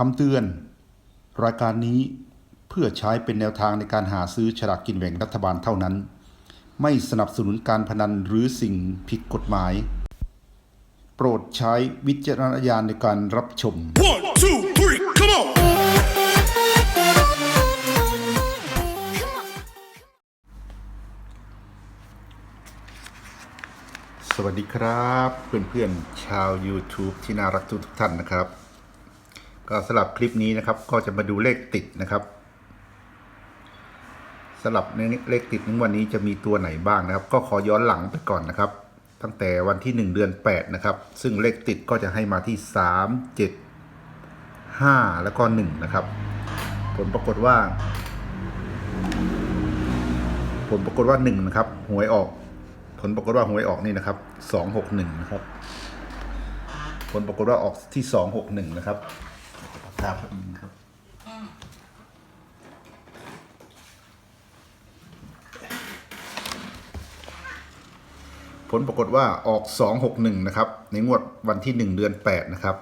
คำเตือน รายการนี้เพื่อใช้เป็นแนวทางในการหาซื้อฉลากกินแบ่งรัฐบาลเท่านั้น ไม่สนับสนุนการพนันหรือสิ่งผิดกฎหมาย โปรดใช้วิจารณญาณในการรับชม One, two, three, come on! สวัสดีครับ เพื่อนๆชาว YouTube ที่น่ารักทุกๆท่านนะครับ ก็สำหรับคลิปนี้นะครับ ก็จะมาดูเลขติดนะครับสำหรับในเลขติดในวันนี้จะมีตัวไหนบ้างนะครับ ก็ขอย้อนหลังไปก่อนนะครับ ตั้งแต่วันที่ 1 เดือน 8 นะครับ ซึ่งเลขติดก็จะให้มาที่ 3 7 5 แล้วก็ 1 นะครับ ผลปรากฏว่า ผลปรากฏว่า 1 นะครับหวยออก ผลปรากฏว่าหวยออกนี่นะครับ 261 นะครับ ผลปรากฏว่าออกที่ 261 นะครับ ครับครับผลปรากฏว่าออก 261 นะครับ ในงวดวันที่ 1 เดือน 8 นะครับ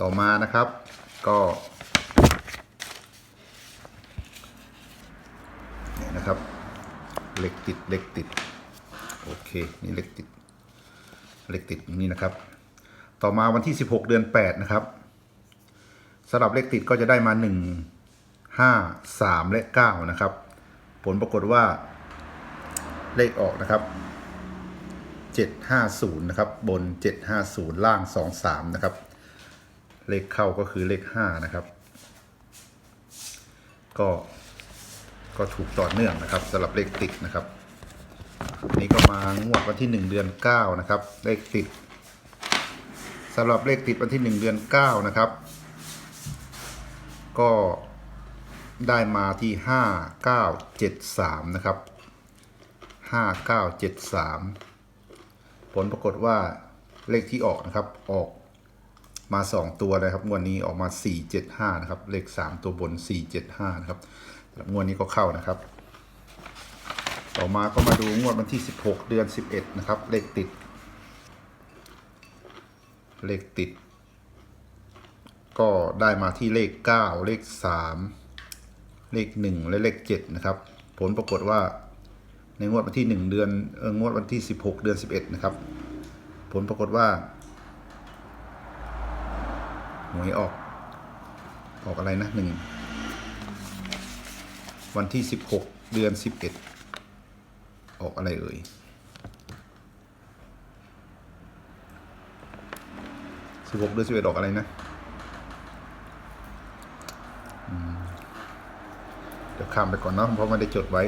ต่อมานะครับ ก็เนี่ยนะครับเหล็กติดเหล็กติด โอเค นี่เหล็กติดเหล็กติดนี่นะครับ ต่อมาวันที่ 16 เดือน 8 นะครับ สำหรับเลขติดก็จะได้มา 1 5 3 และ 9 นะครับ ผลปรากฏว่าเลขออกนะครับ 750 นะครับ บน 750 ล่าง 23 นะครับ เลขเข้าก็คือเลข 5 นะครับ ก็ก็ถูกต่อเนื่องนะครับสำหรับเลขติดนะครับ นี่ก็มางวดวันที่ 1 เดือน 9 นะครับ เลขติดสำหรับเลขติดวันที่ 1 เดือน 9 นะครับ ก็ได้มาที่ 5973 นะครับ 5973 ผลปรากฏว่าเลขที่ออกนะครับออกมา 2 ตัวเลยครับงวดนี้ออกมา 475 นะครับ เลข 3 ตัวบน 475 นะครับสำหรับงวดนี้ก็เข้านะครับ ต่อมาก็มาดูงวดวันที่ 16 เดือน 11 นะครับ เลขติด เลขติด ก็ได้มาที่เลข 9 เลข 3 เลข 1 และเลข 7 นะครับ ผลปรากฏว่าในงวดวันที่ 1 เดือนเอองวดวันที่ 16 เดือน 11 นะครับ ผลปรากฏว่าหวยออก ออกอะไรนะหนึ่งวันที่ 16 เดือน 11 ออกอะไรเอ่ย16เดือน11ออกอะไรนะ ข้ามไปก่อนเนาะเพราะไม่ได้จดไว้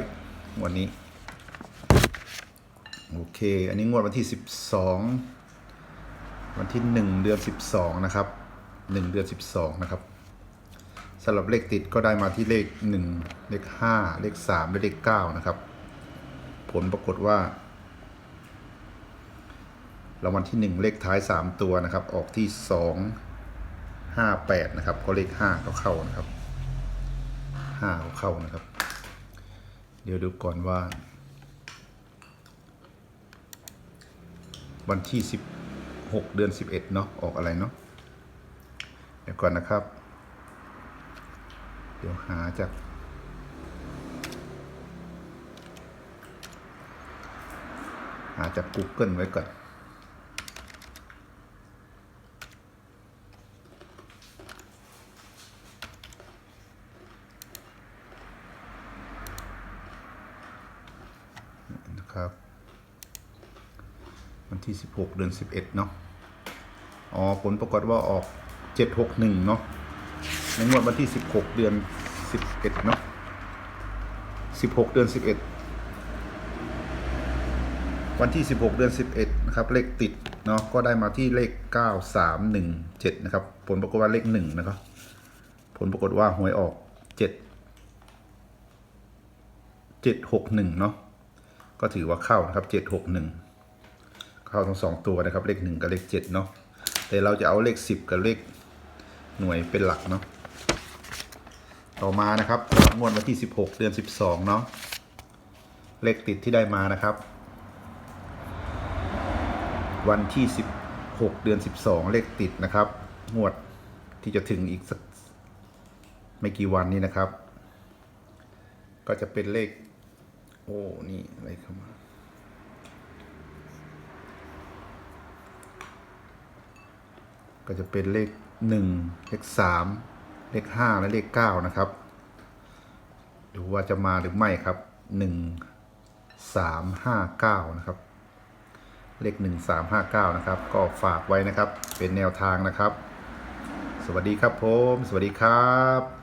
วันนี้ โอเค อันนี้งวดวันที่ 12 วันที่ 1 เดือน 12 นะครับ 1 เดือน 12 นะครับสำหรับเลขติดก็ได้มาที่เลข 1 เลข 5 เลข 3 และเลข 9 นะครับ ผลปรากฏว่ารางวัลที่ 1 เลขท้าย 3 ตัวนะครับ ออกที่ 2 5 8 นะครับ ก็เลข 5 ก็เข้านะครับ 5ก็เข้านะครับ เดี๋ยวดูก่อนว่า วันที่16เดือน11เนาะออกอะไรเนาะเดี๋ยวก่อนนะครับ เดี๋ยวหาจากหาจาก Google ไว้ก่อน นะครับ วันที่ 16 เดือน 11 เนาะอ๋อผลปรากฏว่าออก 761 เนาะในงวดวันที่ 16 เดือน 11 เนาะ16 เดือน 11 วันที่ 16 เดือน 11 นะครับ เลขติด เนาะก็ได้มาที่เลข 9317 นะครับ ผลปรากฏว่าเลข 1 นะครับ ผลปรากฏว่าหวยออก 7 761 เนาะก็ถือว่าเข้านะครับ 761 เข้าทั้งสองตัวนะครับ เลขหนึ่งกับเลขเจ็ดเนาะแต่เราจะเอาเลขสิบกับเลขหน่วยเป็นหลักเนาะต่อมานะครับงวดวันที่สิบหกเดือนสิบสองเนาะเลขติดที่ได้มานะครับ วันที่สิบหกเดือนสิบสองเลขติดนะครับ งวดที่จะถึงอีกสักไม่กี่วันนี้นะครับ ก็จะเป็นเลข โอ้ นี่อะไรเข้ามา ก็จะเป็นเลขหนึ่งเลขสามเลขห้าและเลขเก้านะครับ ดูว่าจะมาหรือไม่ครับหนึ่งสามห้าเก้านะครับ เลขหนึ่งสามห้าเก้านะครับ ก็ฝากไว้นะครับเป็นแนวทางนะครับ สวัสดีครับผม สวัสดีครับ